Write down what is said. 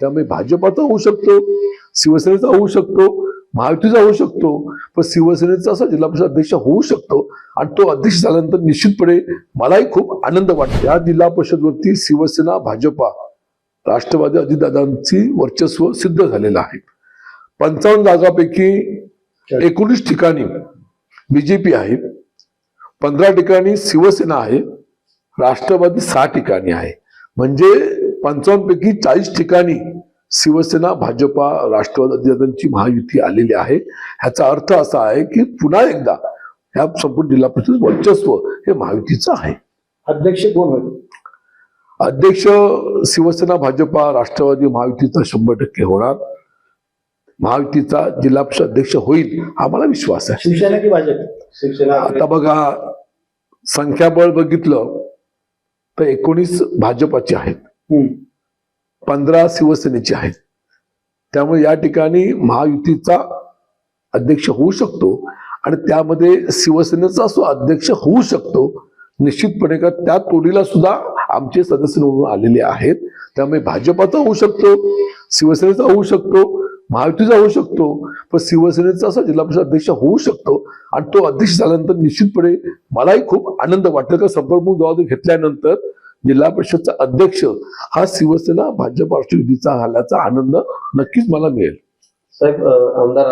त्यामुळे भाजपाचा होऊ शकतो शिवसेनेचा होऊ शकतो महायुतीचा होऊ शकतो पण शिवसेनेचा असा जिल्हा परिषद अध्यक्ष होऊ शकतो आणि तो अध्यक्ष झाल्यानंतर निश्चितपणे मलाही खूप आनंद वाटतो. या जिल्हा परिषदवरती शिवसेना भाजपा राष्ट्रवादी अजितदादांची वर्चस्व सिद्ध झालेलं आहे. पंचावन्न जागापैकी एकोणीस ठिकाणी बीजेपी आहे पंधरा ठिकाणी शिवसेना आहे राष्ट्रवादी सहा ठिकाणी आहे. म्हणजे पंचावन्न पैकी चाळीस ठिकाणी शिवसेना भाजपा राष्ट्रवादी महायुती आलेली आहे. ह्याचा अर्थ असा आहे की पुन्हा एकदा ह्या संपूर्ण जिल्हा परिषद वर्चस्व हे महायुतीचं आहे. अध्यक्ष कोण होईल अध्यक्ष शिवसेना भाजपा राष्ट्रवादी महायुतीचा शंभर टक्के होणार. महायुतीचा जिल्हा परिषद अध्यक्ष होईल हा मला विश्वास आहे. शिवसेना की भाजप? शिवसेना. आता बघा संख्याबळ बघितलं तर एकोणीस भाजपाचे आहेत. पंधरा शिवसेनेचे आहेत. त्यामुळे या ठिकाणी महायुतीचा अध्यक्ष होऊ शकतो आणि त्यामध्ये शिवसेनेचा सु अध्यक्ष होऊ शकतो निश्चितपणे का त्या तोडीला सुद्धा आमचे सदस्य निवडून आलेले आहेत. त्यामुळे भाजपाचा होऊ शकतो शिवसेनेचा होऊ शकतो महायुतीचा होऊ शकतो पण शिवसेनेचा असा जिल्हा परिषद अध्यक्ष होऊ शकतो आणि तो अध्यक्ष झाल्यानंतर निश्चितपणे मलाही खूप आनंद वाटतो. का संपर्क जबाबदारी घेतल्यानंतर जिल्हा परिषदचा अध्यक्ष हा शिवसेना भाजप राष्ट्रवादीचा झाल्याचा आनंद नक्कीच मला मिळेल. साहेब आमदार